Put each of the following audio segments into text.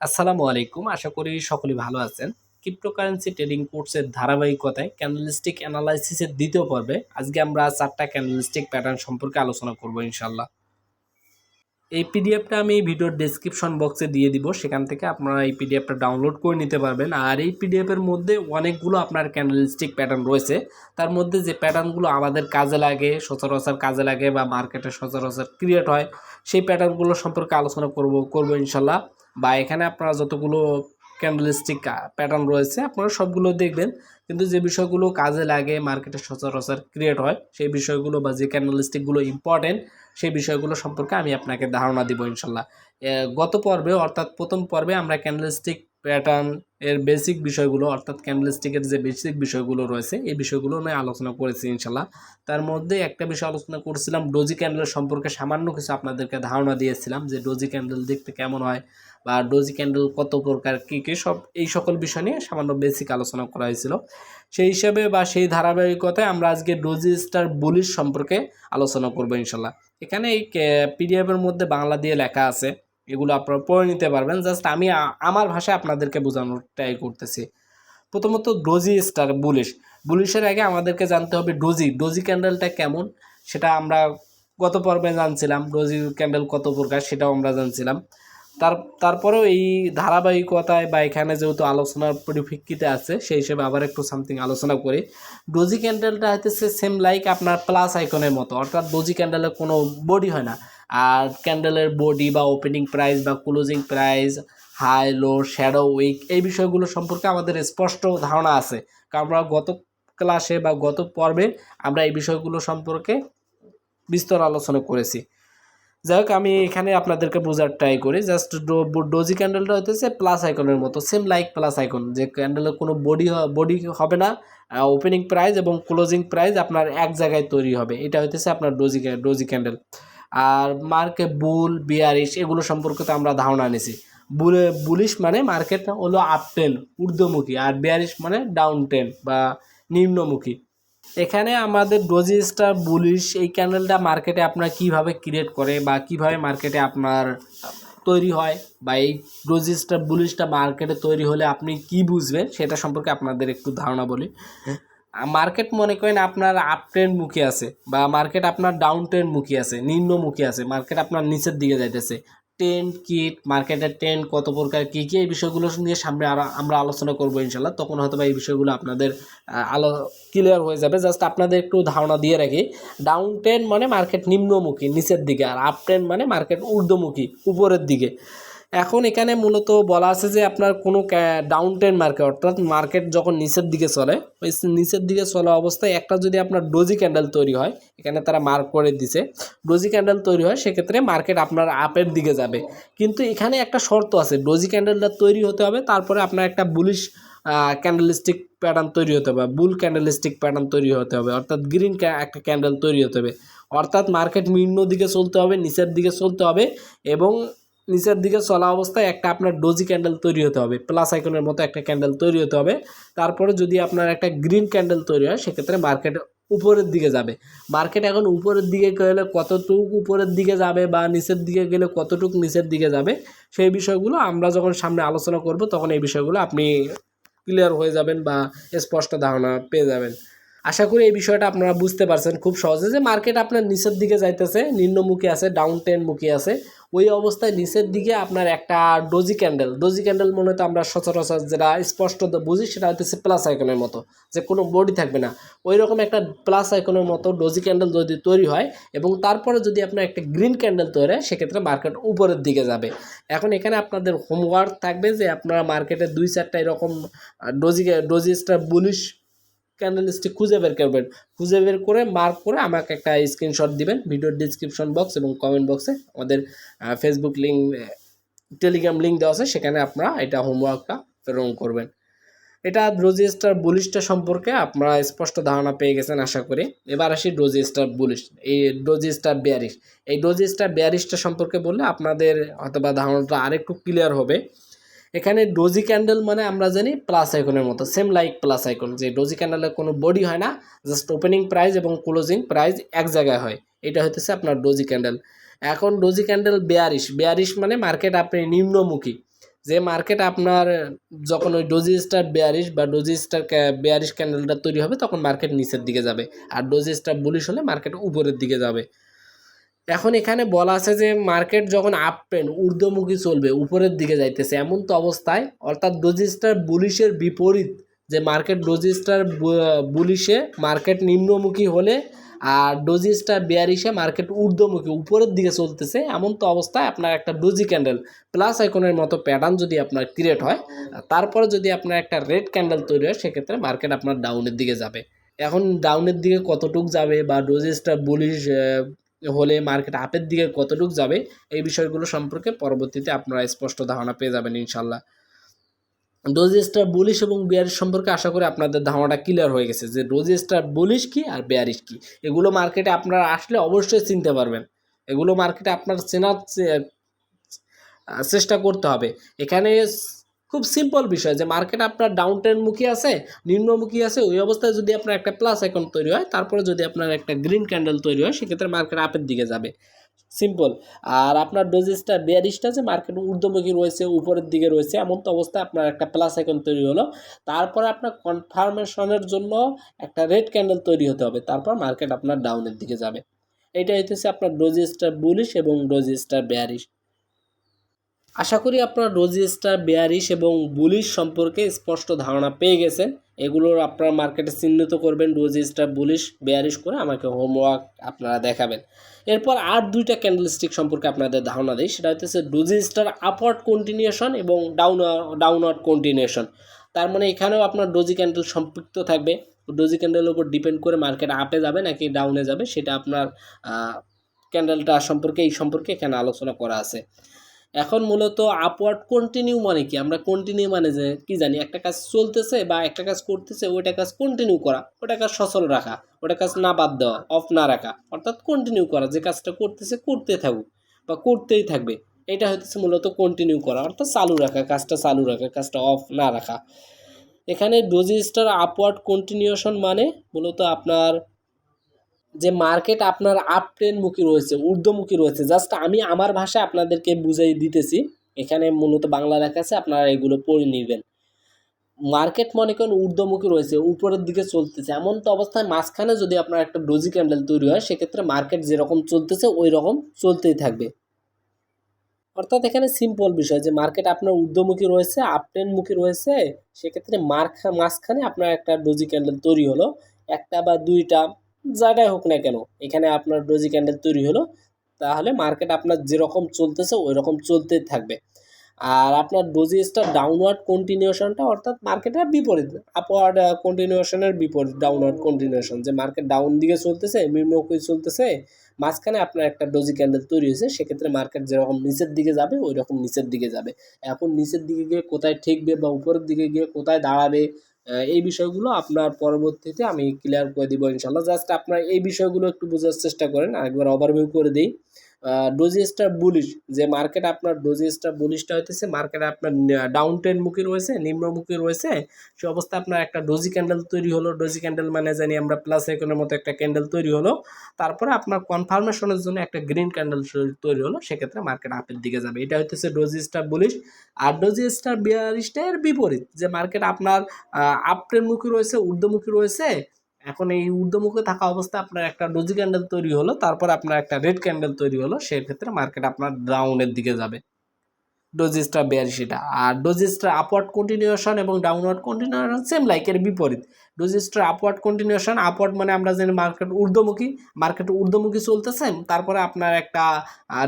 আসসালামু আলাইকুম। আশা করি সকলে ভালো আছেন। ক্রিপ্টোকারেন্সি ট্রেডিং কোর্সের ধারাবাহিকতায় ক্যান্ডেলস্টিক অ্যানালাইসিসের দ্বিতীয় পর্বে আজকে আমরা চারটা ক্যান্ডেলস্টিক প্যাটার্ন সম্পর্কে আলোচনা করব ইনশাল্লাহ এই পিডিএফটা আমি ভিডিওর ডেসক্রিপশন বক্সে দিয়ে দিব। সেখান থেকে আপনারা এই পিডিএফটা ডাউনলোড করে নিতে পারবেন। আর এই পিডিএফের মধ্যে অনেকগুলো আপনার ক্যান্ডেলস্টিক প্যাটার্ন রয়েছে। তার মধ্যে যে প্যাটার্নগুলো আমাদের কাজে লাগে, সচরাচর কাজে লাগে বা মার্কেটে সচরাচর ক্রিয়েট হয়, সেই প্যাটার্নগুলো সম্পর্কে আলোচনা করব করব ইনশাল্লাহ। বা এখানে আপনারা যতগুলো ক্যান্ডেলস্টিক প্যাটার্ন রয়েছে, আপনারা সবগুলো দেখবেন। কিন্তু যে বিষয়গুলো কাজে লাগে মার্কেটে সচরাচর ক্রিয়েট হয়, সেই বিষয়গুলো বা যে ক্যান্ডেলস্টিকগুলো ইম্পর্টেন্ট সেই বিষয়গুলো সম্পর্কে আমি আপনাকে ধারণা দিব ইনশাল্লাহ। গত পর্বে অর্থাৎ প্রথম পর্বে আমরা ক্যান্ডেলস্টিক প্যাটার্ন এর বেসিক বিষয়গুলো, অর্থাৎ ক্যান্ডেলস্টিকের যে বেসিক বিষয়গুলো রয়েছে, এই বিষয়গুলো নিয়ে আলোচনা করেছি ইনশাল্লাহ তার মধ্যে একটা বিষয় আলোচনা করছিলাম ডোজি ক্যান্ডেল সম্পর্কে সামান্য কিছু আপনাদেরকে ধারণা দিয়েছিলাম যে ডোজি ক্যান্ডেল দেখতে কেমন হয় বা ডোজি ক্যান্ডেল কত প্রকার, কী কী সব এই সকল বিষয় নিয়ে সামান্য বেসিক আলোচনা করা হয়েছিল। সেই হিসাবে বা সেই ধারাবাহিকতায় আমরা আজকে ডোজি স্টার বুলিশ সম্পর্কে আলোচনা করব ইনশাল্লাহ এখানে এই পিডিএফের মধ্যে বাংলা দিয়ে লেখা আছে এগুলো আপনারা পড়ে নিতে পারবেন। জাস্ট আমি আমার ভাষায় আপনাদেরকে বোঝানোর ট্রাই করতেছি। প্রথমত ডোজি স্টার বুলিশ। বুলিশের আগে আমাদেরকে জানতে হবে ডোজি। ডোজি ক্যান্ডেলটা কেমন? সেটা আমরা গত পর্বে জানছিলাম। ডোজি ক্যান্ডেল কত প্রকার সেটাও আমরা জানছিলাম। তার, তারপরেও এই ধারাবাহিকতায় বা এখানে যেহেতু আলোচনার পরিপ্রেক্ষিতে আছে, সেই হিসেবে আবার একটু সামথিং আলোচনা করি। ডোজি ক্যান্ডেলটা হইতেছে সেম লাইক আপনার প্লাস আইকনের মতো। অর্থাৎ ডোজি ক্যান্ডেলের কোনো বডি হয় না। আর ক্যান্ডেলের বডি বা ওপেনিং প্রাইস বা closing price high low shadow wick এই বিষয়গুলো সম্পর্কে আমাদের স্পষ্ট ধারণা আছে। কারণ আমরা গত ক্লাসে বা গত পর্বে আমরা এই বিষয়গুলো সম্পর্কে বিস্তর আলোচনা করেছি। যাই হোক, আমি এখানে আপনাদেরকে বোঝার ট্রাই করি। জাস্ট ডোজি ক্যান্ডেলটা হতেছে প্লাস আইকনের মতো সেম লাইক প্লাস আইকন যে ক্যান্ডেলের কোনো বডি বডি হবে না। ওপেনিং প্রাইস এবং ক্লোজিং প্রাইস আপনার এক জায়গায় তৈরি হবে। এটা হইতেছে আপনার ডোজি ডোজি ক্যান্ডেল আর মার্কে বুল, বিয়ারিশ এগুলো সম্পর্কে তো আমরা ধারণা নিছি। বুলে, বুলিশ মানে মার্কেট হলো আপ টেন ঊর্ধ্বমুখী আর বিয়ারিশ মানে ডাউন টেন বা নিম্নমুখী। এখানে আমাদের ডোজি স্টার বুলিশ এই ক্যান্ডেলটা মার্কেটে আপনার কীভাবে ক্রিয়েট করে বা কীভাবে মার্কেটে আপনার তৈরি হয় বা এই ডোজি স্টার বুলিশটা মার্কেটে তৈরি হলে আপনি কি বুঝবেন সেটা সম্পর্কে আপনাদের একটু ধারণা বলি। মার্কেট মনে করেন আপনার আপ ট্রেন্ড মুখী আছে বা মার্কেট আপনার ডাউন ট্রেন্ড মুখী আছে নিম্নমুখী আছে মার্কেট আপনার নিচের দিকে যাইতেছে। ট্রেন্ড কিট মার্কেটের ট্রেন্ড কত প্রকার কী কী, এই বিষয়গুলো নিয়ে সামনে আমরা আলোচনা করব ইনশাল্লাহ তখন হয়তো বা এই বিষয়গুলো আপনাদের আলো ক্লিয়ার হয়ে যাবে। জাস্ট আপনাদের একটু ধারণা দিয়ে রাখি। ডাউন ট্রেন্ড মানে মার্কেট নিম্নমুখী, নিচের দিকে। আর আপ ট্রেন্ড মানে মার্কেট ঊর্ধ্বমুখী, উপরের দিকে। এখন এখানে মূলত বলা আছে যে আপনার কোনো ডাউন ট্রেন্ড মার্কেট অর্থাৎ মার্কেট যখন নিচের দিকে চলে, ওই নিচের দিকে চলা অবস্থায় একটা যদি আপনার ডোজি ক্যান্ডেল তৈরি হয়, এখানে তারা মার্ক করে দিছে ডোজি ক্যান্ডেল তৈরি হয়, সেক্ষেত্রে মার্কেট আপনার আপের দিকে যাবে। কিন্তু এখানে একটা শর্ত আছে ডোজি ক্যান্ডেলটা তৈরি হতে হবে, তারপরে আপনার একটা বুলিশ ক্যান্ডেলস্টিক প্যাটার্ন তৈরি হতে হবে বুল ক্যান্ডেলস্টিক প্যাটার্ন তৈরি হতে হবে, অর্থাৎ গ্রিন একটা ক্যান্ডেল তৈরি হতে হবে। অর্থাৎ মার্কেট নিম্ন দিকে চলতে হবে, নিচের দিকে চলতে হবে, এবং নিচের দিকে চলা অবস্থায় একটা আপনার ডোজি ক্যান্ডেল তৈরি হতে হবে প্লাস আইকনের মতো একটা ক্যান্ডেল তৈরি হতে হবে। তারপরে যদি আপনার একটা গ্রিন ক্যান্ডেল তৈরি হয়, সেক্ষেত্রে মার্কেট উপরের দিকে যাবে। মার্কেট এখন উপরের দিকে গেলে কতটুকু উপরের দিকে যাবে বা নিচের দিকে গেলে কতটুকু নিচের দিকে যাবে, সেই বিষয়গুলো আমরা যখন সামনে আলোচনা করব, তখন এই বিষয়গুলো আপনি ক্লিয়ার হয়ে যাবেন বা স্পষ্ট ধারণা পেয়ে যাবেন। আশা করি এই বিষয়টা আপনারা বুঝতে পারছেন খুব সহজে যে মার্কেট আপনার নিচের দিকে যাইতেছে, নিম্নমুখী আছে ডাউন টেন মুখী আছে। ওই অবস্থায় নিচের দিকে আপনার একটা ডোজি ক্যান্ডেল ডোজি ক্যান্ডেল মনে তো আমরা সচরাচর যেটা স্পষ্ট বুঝি, সেটা হচ্ছে প্লাস আইকনের মতো। যে কোনো বডি থাকবে না। ওই রকম একটা প্লাস আইকনের মতো ডোজি ক্যান্ডেল যদি তৈরি হয় এবং তারপরে যদি আপনার একটা গ্রিন ক্যান্ডেল তৈরি হয়, সেক্ষেত্রে মার্কেট উপরের দিকে যাবে। এখন এখানে আপনাদের হোমওয়ার্ক থাকবে যে আপনারা মার্কেটে দুই চারটা এরকম doji doji star bullish candle খুঁজে বের করবেন। খুঁজে বের করে মার্ক করে আমাকে একটা স্ক্রিনশট দিবেন। ভিডিওর ডিসক্রিপশন বক্স এবং কমেন্ট বক্সে আমাদের ফেসবুক লিঙ্ক টেলিগ্রাম লিঙ্ক দেওয়া আছে। সেখানে আপনারা এটা হোমওয়ার্কটা প্রেরণ করবেন। এটা ডোজি স্টার বুলিশটা সম্পর্কে আপনারা স্পষ্ট ধারণা পেয়ে গেছেন আশা করি। এবার আসি ডোজি স্টার বুলিশ এই ডোজি স্টার বেয়ারিশ এই ডোজি স্টার বেয়ারিশটা সম্পর্কে বললে আপনাদের হয়তোবা ধারণাটা আরেকটু ক্লিয়ার হবে। এখানে ডোজি ক্যান্ডেল মানে আমরা জানি প্লাস আইকনের মতো সেম লাইক প্লাস আইকন যে ডোজি ক্যান্ডেলের কোনো বডি হয় না জাস্ট ওপেনিং প্রাইস এবং ক্লোজিং প্রাইস এক জায়গায় হয়, এটা হইতেছে আপনার ডোজি ক্যান্ডেল এখন ডোজি ক্যান্ডেল বেয়ারিশ বেয়ারিশ মানে মার্কেট আপনি নিম্নমুখী, যে মার্কেট আপনার যখন ওই ডোজি স্টার বেয়ারিশ বা ডোজি স্টার বেয়ারিশ ক্যান্ডেলটা তৈরি হবে, তখন মার্কেট নিচের দিকে যাবে, আর ডোজি স্টার বুলিশ হলে মার্কেট উপরের দিকে যাবে। এখন এখানে বলা আছে যে মার্কেট যখন আপ ট্রেন্ড ঊর্ধ্বমুখী চলবে, উপরের দিকে যাইতেছে, এমন তো অবস্থায়। অর্থাৎ ডোজিস্টার বুলিশের বিপরীত, যে মার্কেট ডোজিস্টার বুলিশে মার্কেট নিম্নমুখী হলে আর ডোজি স্টার বিয়ারিশে মার্কেট ঊর্ধ্বমুখী, উপরের দিকে চলতেছে, এমন তো অবস্থায় আপনার একটা ডোজি ক্যান্ডেল প্লাস আইকনের মতো প্যাটার্ন যদি আপনার ক্রিয়েট হয়, তারপরে যদি আপনার একটা রেড ক্যান্ডেল তৈরি হয়, সেক্ষেত্রে মার্কেট আপনার ডাউনের দিকে যাবে। এখন ডাউনের দিকে কতটুক যাবে বা ডোজিস্টার বুলিশ হলে মার্কেট আপের দিকে কতটুক যাবে, এই বিষয়গুলো সম্পর্কে পরবর্তীতে আপনারা স্পষ্ট ধারণা পেয়ে যাবেন ইনশাল্লাহ ডোজি স্টার বুলিশ এবং বিয়ারিশ সম্পর্কে আশা করি আপনাদের ধারণাটা ক্লিয়ার হয়ে গেছে যে ডোজি স্টার বুলিশ কি আর বিয়ারিশ কি। এগুলো মার্কেটে আপনারা আসলে অবশ্যই চিনতে পারবেন। এগুলো মার্কেটে আপনার চেনার চেষ্টা করতে হবে। এখানে খুব সিম্পল বিষয় যে মার্কেট আপনার ডাউন ট্রেন্ডমুখী আছে, নিম্নমুখী আছে, ওই অবস্থায় যদি আপনার একটা প্লাস অ্যাকাউন্ট তৈরি হয়, তারপরে যদি আপনার একটা গ্রিন ক্যান্ডেল তৈরি হয়, সেক্ষেত্রে মার্কেট আপের দিকে যাবে। সিম্পল আর আপনার ডোজিসটা বিয়ারিশটা যে মার্কেট ঊর্ধ্বমুখী রয়েছে, উপরের দিকে রয়েছে, এমন তো অবস্থায় আপনার একটা প্লাস আইকন তৈরি হলো। তারপরে আপনার কনফার্মেশনের জন্য একটা রেড ক্যান্ডেল তৈরি হতে হবে, তারপর মার্কেট আপনার ডাউনের দিকে যাবে। এটা হইতেছে আপনার ডোজিস্টার বুলিশ এবং ডোজিস্টার বেয়ারিশ আশা করি আপনারা রোজিস্টার বেয়ারিশ এবং বুলিশ সম্পর্কে স্পষ্ট ধারণা পেয়ে গেছেন। এগুলোর আপনারা মার্কেটে চিহ্নিত করবেন রোজিস্টার বুলিশ, বেয়ারিশ করে আমাকে হোমওয়ার্ক আপনারা দেখাবেন। এরপর আর দুইটা ক্যান্ডেলস্টিক সম্পর্কে আপনাদের ধারণা দিই, সেটা হচ্ছে ডোজিস্টার আপওয়ার্ড কন্টিনিউশন এবং ডাউন ডাউনওয়ার্ড কন্টিনিউশন তার মানে এখানেও আপনার ডোজি ক্যান্ডেল সম্পৃক্ত থাকবে। ডোজি ক্যান্ডেলের উপর ডিপেন্ড করে মার্কেট আপে যাবে নাকি ডাউনে যাবে, সেটা আপনার ক্যান্ডেলটা সম্পর্কে, এই সম্পর্কে এখানে আলোচনা করা আছে। এখন মূলত আপওয়ার্ড কন্টিনিউ মানে কি? আমরা কন্টিনিউ মানে যে কি জানি, একটা কাজ চলতেছে বা একটা কাজ করতেছে, ওইটা কাজ কন্টিনিউ করা ওটা কাজ সচল রাখা ওটা কাজ না বাদ দেওয়া অফ না রাখা, অর্থাৎ কন্টিনিউ করা, যে কাজটা করতেছে করতে থাকুক বা করতেই থাকবে, এটা হচ্ছে মূলত কন্টিনিউ করা, অর্থাৎ চালু রাখা, কাজটা চালু রাখা, কাজটা অফ না রাখা। এখানে ডোজিস্টার আপওয়ার্ড কন্টিনিউশন মানে মূলত আপনার যে মার্কেট আপনার আপ ট্রেনমুখী রয়েছে ঊর্ধ্বমুখী রয়েছে জাস্ট আমি আমার ভাষায় আপনাদেরকে বুঝাই দিতেছি, এখানে মূলত বাংলা লেখা আছে, আপনারা এগুলো পড়ে নেবেন। মার্কেট মনে করেন ঊর্ধ্বমুখী রয়েছে, উপরের দিকে চলতেছে, এমন তো অবস্থায় মাঝখানে যদি আপনার একটা ডোজি ক্যান্ডেল তৈরি হয়, সেক্ষেত্রে মার্কেট যেরকম চলতেছে ওই রকম চলতেই থাকবে। অর্থাৎ এখানে সিম্পল বিষয় যে মার্কেট আপনার ঊর্ধ্বমুখী রয়েছে আপ ট্রেনমুখী রয়েছে, সেক্ষেত্রে মার্খা মাঝখানে আপনার একটা ডোজি ক্যান্ডেল তৈরি হলো, একটা বা দুইটা যাটাই হোক না কেন, এখানে আপনার ডোজি ক্যান্ডেল তৈরি হলো, তাহলে মার্কেট আপনার যেরকম চলতেছে ওই রকম চলতেই থাকবে। আর আপনার ডোজি স্টার ডাউনওয়ার্ড কন্টিনিউশনটা অর্থাৎ মার্কেটের বিপরীত আপওয়ার্ড কন্টিনিউশনের বিপরীত ডাউনওয়ার্ড কন্টিনিউশন যে মার্কেট ডাউন দিকে চলতেছে নিম্নমুখী চলতেছে, মাঝখানে আপনার একটা ডোজি ক্যান্ডেল তৈরি হয়েছে, সেক্ষেত্রে মার্কেট যেরকম নিচের দিকে যাবে ওই রকম নিচের দিকে যাবে। এখন নিচের দিকে গিয়ে কোথায় ঠেকবে বা উপরের দিকে গিয়ে কোথায় দাঁড়াবে এই বিষয়গুলো আপনার পরবর্তীতে আমি ক্লিয়ার করে দিব ইনশাল্লাহ জাস্ট আপনার এই বিষয়গুলো একটু বোঝার চেষ্টা করেন, আরেকবার ওভারভিউ করে দিই। ডোজি স্টার বুলিশ যে মার্কেট আপনার ডোজি স্টার বুলিশটা হইতেছে মার্কেট আপনার ডাউন মুখী রয়েছে নিম্নমুখী রয়েছে, সে অবস্থা আপনার একটা ডোজি ক্যান্ডেল তৈরি হলো ডোজি ক্যান্ডেল মানে জানি আমরা প্লাস আইকনের মতো একটা ক্যান্ডেল তৈরি হলো, তারপরে আপনার কনফার্মেশনের জন্য একটা গ্রিন ক্যান্ডেল তৈরি হলো, সেক্ষেত্রে মার্কেট আপের দিকে যাবে, এটা হইতেছে ডোজি স্টার বুলিশ আর ডোজি স্টার বিয়ারিশটা এর বিপরীত, যে মার্কেট আপনার আপ মুখী রয়েছে, ঊর্ধ্বমুখী রয়েছে এখন এই ঊর্ধ্বমুখে থাকা অবস্থায় আপনার একটা ডোজি ক্যান্ডেল তৈরি হলো, তারপর আপনার একটা রেড ক্যান্ডেল তৈরি হলো সেক্ষেত্রে মার্কেট আপনার ডাউনের দিকে যাবে। ডোজিস্টার বিয়ারিশিটা আর ডোজিস্টার আপওয়ার্ড কন্টিনিউশন এবং ডাউনওয়ার্ড কন্টিনিউশন সেম লাইকের বিপরীত। ডোজিস্টার আপওয়ার্ড কন্টিনিউশন আপওয়ার্ড মানে আমরা জানি মার্কেট ঊর্ধ্বমুখী মার্কেট ঊর্ধ্বমুখী চলতেছে, তারপরে আপনার একটা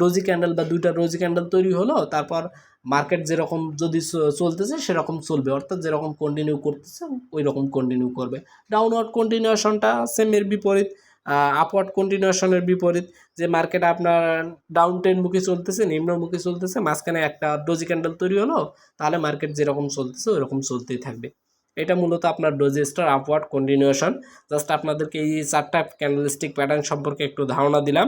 ডোজি ক্যান্ডেল বা দুইটা ডোজি ক্যান্ডেল তৈরি হলো, তারপর মার্কেট যেরকম যদি চলতেছে, সেরকম চলবে। অর্থাৎ যেরকম কন্টিনিউ করতেছে ওই রকম কন্টিনিউ করবে ডাউনওয়ার্ড কন্টিনিউশনটা সেমের বিপরীত আপওয়ার্ড কন্টিনিউশনের বিপরীত। যে মার্কেট আপনার ডাউন মুখে চলতেছে নিম্নমুখী চলতেছে, মাঝখানে একটা ডোজি ক্যান্ডেল তৈরি হলো, তাহলে মার্কেট যেরকম চলতেছে, ওইরকম চলতেই থাকবে। এটা মূলত আপনার doji star upward continuation just আপনাদেরকে এই চারটা ক্যান্ডেলস্টিক প্যাটার্ন সম্পর্কে একটু ধারণা দিলাম।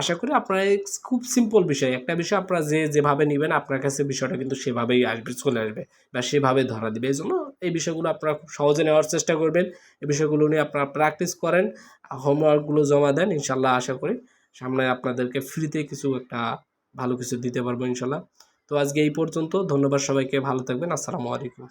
আশা করি আপনারা খুব সিম্পল বিষয়। একটা বিষয় আপনারা যে যেভাবে নেবেন, আপনার কাছে বিষয়টা কিন্তু সেভাবেই আসবে, চলে আসবে বা সেভাবে ধরা দিবে। এই জন্য এই বিষয়গুলো আপনারা খুব সহজে নেওয়ার চেষ্টা করবেন। এই বিষয়গুলো নিয়ে আপনারা প্র্যাকটিস করেন হোমওয়ার্কগুলো জমা দেন ইনশাল্লাহ আশা করি সামনে আপনাদেরকে ফ্রিতে কিছু একটা ভালো কিছু দিতে পারব ইনশাল্লাহ তো আজকে এই পর্যন্ত। ধন্যবাদ সবাইকে। ভালো থাকবেন। আসসালামু আলাইকুম।